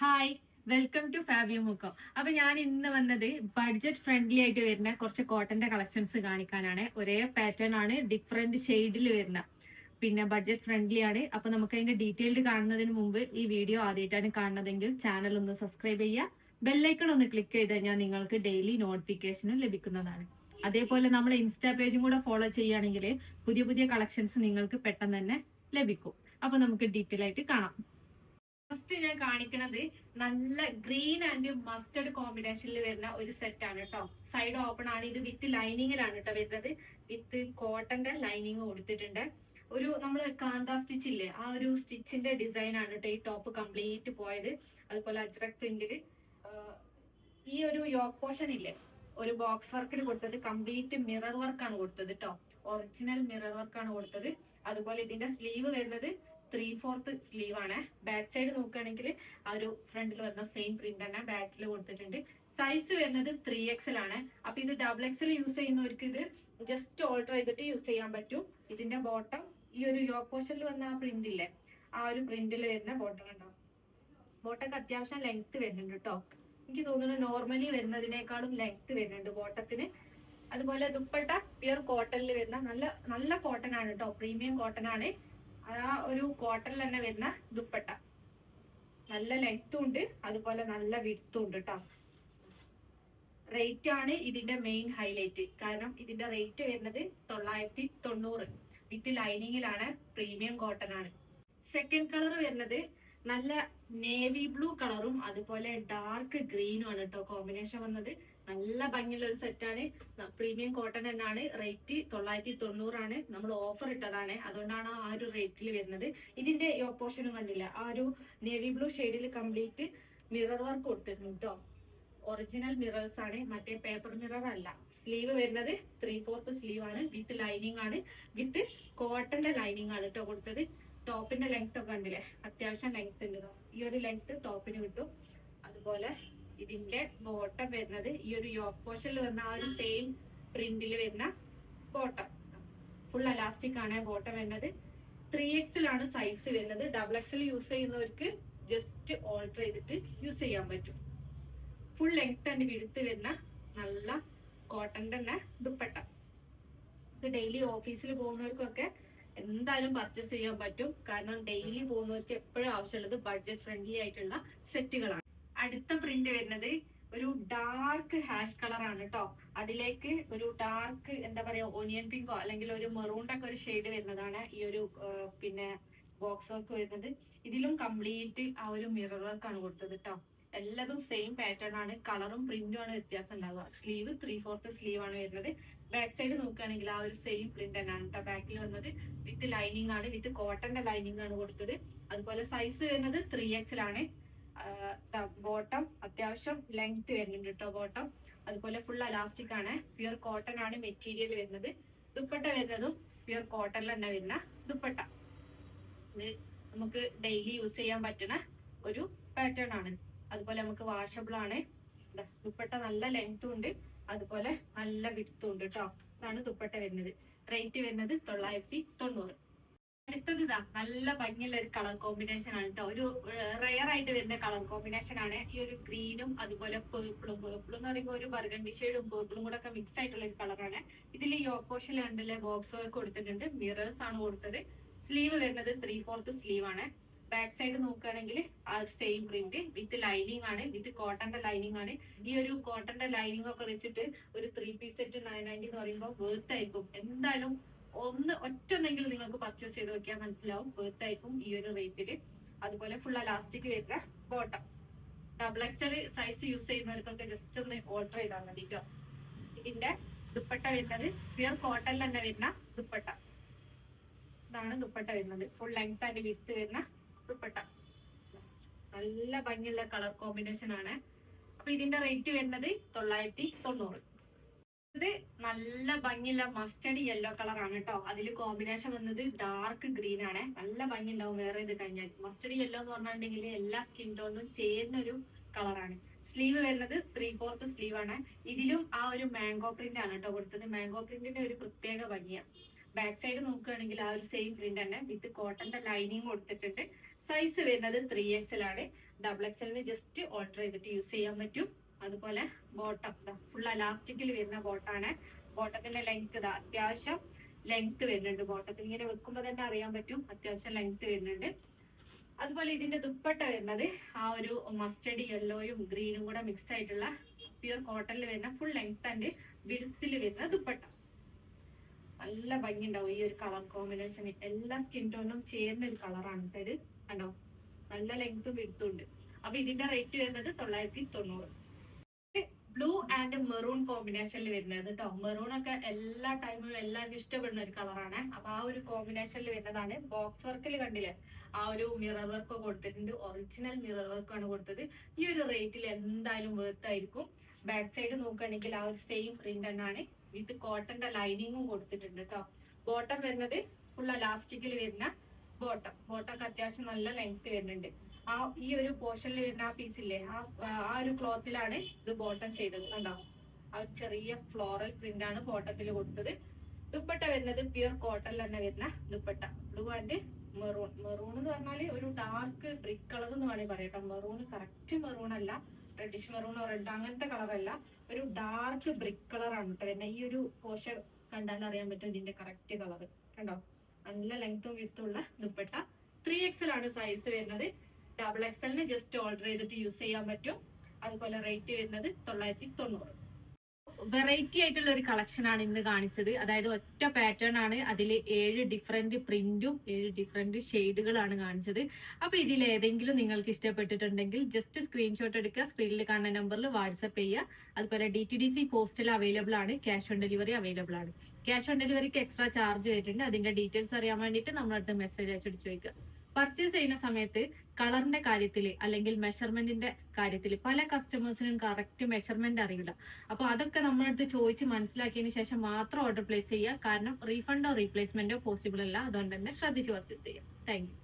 Hi welcome to ഫാബിയോ മുക്കോ അപ്പൊ ഞാൻ ഇന്ന് വന്നത് ബഡ്ജറ്റ് ഫ്രണ്ട്ലി ആയിട്ട് വരുന്ന കുറച്ച് കോട്ടന്റെ കളക്ഷൻസ് കാണിക്കാനാണ്. ഒരേ പാറ്റേൺ ആണ് ഡിഫറെന്റ് ഷെയ്ഡിൽ വരുന്ന. പിന്നെ ബഡ്ജറ്റ് ഫ്രണ്ട്ലി ആണ്. അപ്പൊ നമുക്ക് അതിന്റെ ഡീറ്റെയിൽഡ് കാണുന്നതിന് മുമ്പ് ഈ വീഡിയോ ആദ്യമായിട്ടാണ് കാണുന്നതെങ്കിൽ ചാനൽ ഒന്ന് സബ്സ്ക്രൈബ് ചെയ്യുക. ബെല്ലൈക്കൺ ഒന്ന് ക്ലിക്ക് ചെയ്ത് കഴിഞ്ഞാൽ നിങ്ങൾക്ക് ഡെയിലി നോട്ടിഫിക്കേഷനും ലഭിക്കുന്നതാണ്. അതേപോലെ നമ്മൾ ഇൻസ്റ്റാ പേജും കൂടെ ഫോളോ ചെയ്യുകയാണെങ്കിൽ പുതിയ പുതിയ കളക്ഷൻസ് നിങ്ങൾക്ക് പെട്ടെന്ന് തന്നെ ലഭിക്കും. അപ്പൊ നമുക്ക് ഡീറ്റെയിൽ ആയിട്ട് കാണാം. ഫസ്റ്റ് ഞാൻ കാണിക്കുന്നത് നല്ല ഗ്രീൻ ആൻഡ് മസ്റ്റർഡ് കോമ്പിനേഷനിൽ വരുന്ന ഒരു സെറ്റ് ആണ് കേട്ടോ സൈഡ് ഓപ്പൺ ആണ്. ഇത് വിത്ത് ലൈനിങ്ങിലാണ് കേട്ടോ വരുന്നത്. വിത്ത് കോട്ടന്റെ ലൈനിങ് കൊടുത്തിട്ടുണ്ട്. ഒരു നമ്മൾ കാന്ത സ്റ്റിച്ച് ഇല്ലേ ആ ഒരു സ്റ്റിച്ചിന്റെ ഡിസൈൻ ആണ് കേട്ടോ ഈ ടോപ്പ് കംപ്ലീറ്റ് പോയത്. അതുപോലെ അജ്രക് പ്രിന്റിൽ ഈ ഒരു യോക്ക് പോർഷൻ ഇല്ലേ ഒരു ബോക്സ് വർക്കിൽ കൊടുത്തത് കംപ്ലീറ്റ് മിറർ വർക്കാണ് കൊടുത്തത് കേട്ടോ ഒറിജിനൽ മിറർ വർക്കാണ് കൊടുത്തത്. അതുപോലെ ഇതിന്റെ സ്ലീവ് വരുന്നത് ത്രീ ഫോർത്ത് സ്ലീവ് ആണ്. ബാക്ക് സൈഡ് നോക്കുകയാണെങ്കിൽ ആ ഒരു ഫ്രണ്ടിൽ വന്ന സെയിം പ്രിന്റ് തന്നെ ബാക്കിൽ കൊടുത്തിട്ടുണ്ട്. സൈസ് വരുന്നത് ത്രീ എക്സൽ ആണ്. അപ്പൊ ഇത് ഡബിൾ എക്സൽ യൂസ് ചെയ്യുന്നവർക്ക് ഇത് ജസ്റ്റ് ഓൾട്ടർ ചെയ്തിട്ട് യൂസ് ചെയ്യാൻ പറ്റും. ഇതിന്റെ ബോട്ടം ഈ ഒരു യോ പോർഷനിൽ വന്ന ആ പ്രിന്റ് ഇല്ലേ? ആ ഒരു പ്രിന്റിൽ വരുന്ന ബോട്ടം ഉണ്ടാവും ബോട്ടൊക്കെ അത്യാവശ്യം ലെങ്ത് വരുന്നുണ്ട് കേട്ടോ എനിക്ക് തോന്നുന്നു നോർമലി വരുന്നതിനേക്കാളും ലെങ്ത് വരുന്നുണ്ട് ബോട്ടത്തിന് അതുപോലെ ദുപ്പട്ട പ്യുർ കോട്ടണിൽ വരുന്ന നല്ല നല്ല കോട്ടൺ ആണ് കേട്ടോ പ്രീമിയം കോട്ടൺ ആണ്. ആ ഒരു കോട്ടണിൽ തന്നെ വരുന്ന ദുപ്പട്ട. നല്ല ലെങ്ത്തും ഉണ്ട്. അതുപോലെ നല്ല വിടുത്തും ഉണ്ട് കേട്ടോ റേറ്റ് ആണ് ഇതിന്റെ മെയിൻ ഹൈലൈറ്റ് കാരണം ഇതിന്റെ റേറ്റ് വരുന്നത് തൊള്ളായിരത്തി തൊണ്ണൂറ്. വിത്ത് ലൈനിങ്ങിലാണ് പ്രീമിയം കോട്ടൺ ആണ്. സെക്കൻഡ് കളർ വരുന്നത് നല്ല നേവി ബ്ലൂ കളറും അതുപോലെ ഡാർക്ക് ഗ്രീനും ആണ് കേട്ടോ കോമ്പിനേഷൻ വന്നത്. നല്ല ഭംഗിയുള്ള ഒരു സെറ്റാണ് പ്രീമിയം കോട്ടൺ തന്നെയാണ്. റേറ്റ് തൊള്ളായിരത്തി തൊണ്ണൂറാണ് നമ്മൾ ഓഫർ ഇട്ടതാണ്. അതുകൊണ്ടാണ് ആ ഒരു റേറ്റിൽ വരുന്നത്. ഇതിന്റെ ഓപ്പോർഷനും കണ്ടില്ല? ആ ഒരു നേവി ബ്ലൂ ഷെയ്ഡിൽ കംപ്ലീറ്റ് മിറർ വർക്ക് കൊടുത്തിരുന്നു കേട്ടോ ഒറിജിനൽ മിറേഴ്സ് ആണ്. മറ്റേ പേപ്പർ മിറർ അല്ല. സ്ലീവ് വരുന്നത് ത്രീ ഫോർത്ത് സ്ലീവ് ആണ്. വിത്ത് ലൈനിങ് ആണ്. വിത്ത് കോട്ടന്റെ ലൈനിങ് ആണ് കേട്ടോ കൊടുത്തത്. ടോപ്പിന്റെ ലെങ്ത് ഒക്കെ കണ്ടില്ലേ? അത്യാവശ്യം ലെങ്ത് ഉണ്ട്. ഈ ഒരു ലെങ്ത് ടോപ്പിന് കിട്ടും. അതുപോലെ ഇതിന്റെ ബോട്ടം വരുന്നത് ഈ ഒരു യോക്ക് പോർഷനിൽ വരുന്ന ആ ഒരു സെയിം പ്രിന്റിൽ വരുന്ന ബോട്ടം ഫുൾ അലാസ്റ്റിക് ആണ് ബോട്ടം വരുന്നത്. ത്രീ എക്സിലാണ് സൈസ് വരുന്നത്. ഡബിൾ എക്സിൽ യൂസ് ചെയ്യുന്നവർക്ക് ജസ്റ്റ് ഓൾട്ടർ ചെയ്തിട്ട് യൂസ് ചെയ്യാൻ പറ്റും. ഫുൾ ലെങ്ത് ആൻഡ് വിടുത്ത് വരുന്ന നല്ല കോട്ടൺ തന്നെ ദുപ്പട്ട. ഇത് ഡെയിലി ഓഫീസിൽ പോകുന്നവർക്കൊക്കെ എന്തായാലും പർച്ചേസ് ചെയ്യാൻ പറ്റും. കാരണം ഡെയിലി പോകുന്നവർക്ക് എപ്പോഴും ആവശ്യമുള്ളത് ബഡ്ജറ്റ് ഫ്രണ്ട്ലി ആയിട്ടുള്ള സെറ്റുകളാണ് അടുത്ത പ്രിന്റ് വരുന്നത് ഒരു ഡാർക്ക് ഹാഷ് കളർ ആണ് കേട്ടോ അതിലേക്ക് ഒരു ഡാർക്ക് എന്താ പറയാ ഓണിയൻ പിങ്കോ അല്ലെങ്കിൽ ഒരു മെറൂണിന്റെ ഒക്കെ ഒരു ഷെയ്ഡ് വരുന്നതാണ് ഈ ഒരു പിന്നെ ബോക്സ് വർക്ക് വരുന്നത്. ഇതിലും കംപ്ലീറ്റ് ആ ഒരു മിറർ വർക്ക് ആണ് കൊടുത്തത് കേട്ടോ എല്ലാതും സെയിം പാറ്റേൺ ആണ്. കളറും പ്രിന്റും ആണ് വ്യത്യാസം ഉണ്ടാവുക. സ്ലീവ് ത്രീ ഫോർത്ത് സ്ലീവ് ആണ് വരുന്നത്. ബാക്ക് സൈഡ് നോക്കുകയാണെങ്കിൽ ആ ഒരു സെയിം പ്രിന്റ് തന്നെയാണ് കേട്ടോ ബാക്കിൽ വന്നത്. വിത്ത് ലൈനിങ് ആണ് വിത്ത് കോട്ടന്റെ ലൈനിങ് ആണ് കൊടുത്തത്. അതുപോലെ സൈസ് വരുന്നത് ത്രീ എക്സിൽ ആണ് ബോട്ടം അത്യാവശ്യം ലെങ്ത് വരുന്നുണ്ട് കേട്ടോ ബോട്ടം അതുപോലെ ഫുൾ അലാസ്റ്റിക് ആണ്. പ്യുർ കോട്ടൺ ആണ് മെറ്റീരിയൽ വരുന്നത്. ദുപ്പട്ട വരുന്നതും പ്യുർ കോട്ടണിൽ തന്നെ വരുന്ന ദുപ്പട്ട. നമുക്ക് ഡെയിലി യൂസ് ചെയ്യാൻ പറ്റുന്ന ഒരു പാറ്റേൺ ആണ്. അതുപോലെ നമുക്ക് വാഷബിൾ ആണ്. ദുപ്പട്ട നല്ല ലെങ്ത്തും ഉണ്ട്. അതുപോലെ നല്ല വിരുത്തുണ്ട് കേട്ടോ ഇതാണ് ദുപ്പട്ട വരുന്നത്. റേറ്റ് വരുന്നത് തൊള്ളായിരത്തി തൊണ്ണൂറ്. അടുത്തത് ഇതാ നല്ല ഭംഗിയുള്ള ഒരു കളർ കോമ്പിനേഷൻ ആണ് കേട്ടോ ഒരു റയർ ആയിട്ട് വരുന്ന കളർ കോമ്പിനേഷൻ ആണ് ഈ ഒരു ഗ്രീനും അതുപോലെ പേർപ്പിളും പേർപ്പിളും എന്ന് പറയുമ്പോൾ ഒരു ബർഗണ്ടി ഷെയ്ഡും പേർപ്പിളും കൂടെ ഒക്കെ മിക്സ് ആയിട്ടുള്ള ഒരു കളറാണ് ഇതിൽ ഈ ഓപ്പോഷൻ ഉണ്ടല്ലേ ബോക്സ് വർക്ക് കൊടുത്തിട്ടുണ്ട്. മിറേഴ്സ് ആണ് കൊടുത്തത്. സ്ലീവ് വരുന്നത് ത്രീ ഫോർത്ത് സ്ലീവ് ആണ്. ബാക്ക് സൈഡ് നോക്കുകയാണെങ്കിൽ ആ സെയിം പ്രിന്റ് വിത്ത് ലൈനിങ് ആണ് വിത്ത് കോട്ടന്റെ ലൈനിങ് ആണ്. ഈ ഒരു കോട്ടന്റെ ലൈനിങ് ഒക്കെ വെച്ചിട്ട് ഒരു three piece set nine ninety എന്ന് പറയുമ്പോൾ വേർത്ത് ആയിരിക്കും. എന്തായാലും ഒന്ന് ഒറ്റൊന്നെങ്കിലും നിങ്ങൾക്ക് പർച്ചേസ് ചെയ്ത് നോക്കിയാൽ മനസ്സിലാവും. വേർത്ത് ആയിരിക്കും ഈ ഒരു റേറ്റിൽ അതുപോലെ ഫുൾ അലാസ്റ്റിക് വരുന്ന bottom double XL size use ചെയ്യുന്നവർക്കൊക്കെ just ഒന്ന് ഓർഡർ ചെയ്താൽ മതി ഇതിന്റെ ദുപ്പട്ട വരുന്നത് പ്യുർ കോട്ടണിൽ തന്നെ വരുന്ന ദുപ്പട്ട. ഇതാണ് ദുപ്പട്ട വരുന്നത്. ഫുൾ ലെങ്ത് ആൻഡ് വിത്ത് വരുന്ന ദുപ്പട്ട നല്ല ഭംഗിയുള്ള കളർ കോമ്പിനേഷൻ ആണ്. അപ്പൊ ഇതിന്റെ റേറ്റ് വരുന്നത് തൊള്ളായിരത്തി തൊണ്ണൂറ്. ഇത് നല്ല ഭംഗിയുള്ള മസ്റ്റഡി യെല്ലോ കളർ ആണ് കേട്ടോ അതിൽ കോമ്പിനേഷൻ വന്നത് ഡാർക്ക് ഗ്രീൻ ആണ്. നല്ല ഭംഗി ഉണ്ടാവും വേറെ ഇത് കഴിഞ്ഞാൽ. മസ്റ്റഡി യെല്ലോ എന്ന് പറഞ്ഞിട്ടുണ്ടെങ്കിൽ എല്ലാ സ്കിൻ ടോണിനും ചേരുന്ന ഒരു കളറാണ് സ്ലീവ് വരുന്നത് ത്രീ ഫോർത്ത് സ്ലീവ് ആണ്. ഇതിലും ആ ഒരു മാംഗോ പ്രിന്റ് ആണ് കേട്ടോ കൊടുത്തത്. മാംഗോ പ്രിന്റിന്റെ ഒരു പ്രത്യേക ഭംഗിയാണ് ബാക്ക് സൈഡ് നോക്കുകയാണെങ്കിൽ ആ ഒരു സെയിം പ്രിന്റ് തന്നെ വിത്ത് കോട്ടന്റെ ലൈനിങ് കൊടുത്തിട്ടുണ്ട്. സൈസ് വരുന്നത് ത്രീ എക്സൽ ആണ്. ഡബിൾ എക്സലിന് ജസ്റ്റ് ഓൾട്ടർ ചെയ്തിട്ട് യൂസ് ചെയ്യാൻ പറ്റും. അതുപോലെ ബോട്ടം ഫുൾ അലാസ്റ്റിക്കിൽ വരുന്ന ബോട്ടാണ് ബോട്ടത്തിന്റെ ലെങ്ത് ഇതാ അത്യാവശ്യം ലെങ്ത് വരുന്നുണ്ട് ബോട്ടത്തിൽ ഇങ്ങനെ വെക്കുമ്പോൾ തന്നെ അറിയാൻ പറ്റും. അത്യാവശ്യം ലെങ്ത് വരുന്നുണ്ട്. അതുപോലെ ഇതിന്റെ ദുപ്പട്ട വരുന്നത് ആ ഒരു മസ്റ്റർഡ് യെല്ലോയും ഗ്രീനും കൂടെ മിക്സ് ആയിട്ടുള്ള പ്യുർ കോട്ടണിൽ വരുന്ന ഫുൾ ലെങ്ത് ആൻഡ് വിടുത്തിൽ വരുന്ന ദുപ്പട്ട. നല്ല ഭംഗി ഉണ്ടാവും ഈ ഒരു കളർ കോമ്പിനേഷൻ എല്ലാ സ്കിൻ ടോണും ചേർന്ന ഒരു കളറാണ് ഇത്. കണ്ടോ? നല്ല ലെങ്ത്തും വിടുത്തും ഉണ്ട്. അപ്പൊ ഇതിന്റെ റേറ്റ് വരുന്നത് തൊള്ളായിരത്തി തൊണ്ണൂറ്. ബ്ലൂ ആൻഡ് മെറൂൺ കോമ്പിനേഷനിൽ വരുന്നത് കേട്ടോ മെറൂൺ ഒക്കെ എല്ലാ ടൈമിലും എല്ലാവർക്കും ഇഷ്ടപ്പെടുന്ന ഒരു കളറാണ് അപ്പൊ ആ ഒരു കോമ്പിനേഷനിൽ വരുന്നതാണ് ബോക്സ് വർക്കിൽ കണ്ടില്ലേ? ആ ഒരു മിറർ വർക്ക് കൊടുത്തിട്ടുണ്ട്. ഒറിജിനൽ മിറർ വർക്ക് ആണ് കൊടുത്തത്. ഈ ഒരു റേറ്റിൽ എന്തായാലും വേർത്തായിരിക്കും ബാക്ക് സൈഡ് നോക്കുകയാണെങ്കിൽ ആ ഒരു സെയിം പ്രിന്റ് തന്നെയാണ്. വിത്ത് കോട്ടന്റെ ലൈനിങ്ങും കൊടുത്തിട്ടുണ്ട് കേട്ടോ ബോട്ടം വരുന്നത് ഫുൾ അലാസ്റ്റിക്കിൽ വരുന്ന ബോട്ടം ബോട്ടം ഒക്കെ അത്യാവശ്യം നല്ല ലെങ്ത് വരുന്നുണ്ട്. ആ ഈ ഒരു പോർഷനിൽ വരുന്ന ആ പീസില്ലേ ആ ആ ഒരു ക്ലോത്തിലാണ് ഇത് ബോട്ടം ചെയ്തത് കണ്ടോ? ആ ഒരു ചെറിയ ഫ്ലോറൽ പ്രിന്റ് ആണ് ബോട്ടത്തിൽ കൊടുത്തത്. ദുപ്പട്ട വരുന്നത് പ്യുർ കോട്ടൺ തന്നെ വരുന്ന dupatta. Blue and maroon maroon എന്ന് പറഞ്ഞാൽ ഒരു ഡാർക്ക് ബ്രിക്ക് കളർ എന്ന് വേണമെങ്കിൽ പറയാം മെറൂൺ കറക്റ്റ് മെറൂൺ അല്ല. റെഡിഷ് മെറൂൺ റെഡ് അങ്ങനത്തെ കളറല്ല ഒരു ഡാർക്ക് ബ്രിക്ക് കളർ ആണ് കേട്ടോ വരുന്നത്. ഈ ഒരു പോഷൻ കണ്ടാൽ അറിയാൻ പറ്റും ഇതിന്റെ കറക്റ്റ് കളർ കണ്ടോ? നല്ല ലെങ്ത്തും വിടുത്തുള്ള ദുപ്പട്ട. ത്രീ എക്സൽ ആണ് സൈസ് വരുന്നത്. ഡബിൾ എക്സലിന് ജസ്റ്റ് ഓർഡർ ചെയ്തിട്ട് യൂസ് ചെയ്യാൻ പറ്റും. അതുപോലെ റേറ്റ് വരുന്നത് തൊള്ളായിരത്തി തൊണ്ണൂറ്. വെറൈറ്റി ആയിട്ടുള്ള ഒരു കളക്ഷൻ ആണ് ഇന്ന് കാണിച്ചത്. അതായത് ഒറ്റ പാറ്റേൺ ആണ്. അതിൽ ഏഴ് ഡിഫറെന്റ് പ്രിന്റും ഏഴ് ഡിഫറെന്റ് ഷെയ്ഡുകളാണ് കാണിച്ചത്. അപ്പൊ ഇതിൽ ഏതെങ്കിലും നിങ്ങൾക്ക് ഇഷ്ടപ്പെട്ടിട്ടുണ്ടെങ്കിൽ ജസ്റ്റ് സ്ക്രീൻഷോട്ട് എടുക്കുക. സ്ക്രീനിൽ കാണുന്ന നമ്പറിൽ വാട്സപ്പ് ചെയ്യുക. അതുപോലെ ഡി ടി ഡി സി പോസ്റ്റിൽ അവൈലബിൾ ആണ്. ക്യാഷ് ഓൺ ഡെലിവറി അവൈലബിൾ ആണ്. ക്യാഷ് ഓൺ ഡെലിവറിക്ക് എക്സ്ട്രാ ചാർജ് വരുന്നുണ്ട്. അതിന്റെ ഡീറ്റെയിൽസ് അറിയാൻ വേണ്ടിയിട്ട് നമ്മളടുത്ത് മെസ്സേജ് അയച്ചിട്ട് ചോദിക്കുക പർച്ചേസ് ചെയ്യുന്ന സമയത്ത് കളറിന്റെ കാര്യത്തിൽ അല്ലെങ്കിൽ മെഷർമെന്റിന്റെ കാര്യത്തിൽ പല കസ്റ്റമേഴ്സിനും കറക്റ്റ് മെഷർമെന്റ് അറിയില്ല. അപ്പൊ അതൊക്കെ നമ്മളടുത്ത് ചോദിച്ച് മനസ്സിലാക്കിയതിന് ശേഷം മാത്രം ഓർഡർ പ്ലേസ് ചെയ്യുക. കാരണം റീഫണ്ടോ റീപ്ലേസ്മെന്റോ പോസിബിൾ അല്ല. അതുകൊണ്ട് തന്നെ ശ്രദ്ധിച്ച് പർച്ചേസ് ചെയ്യാം താങ്ക്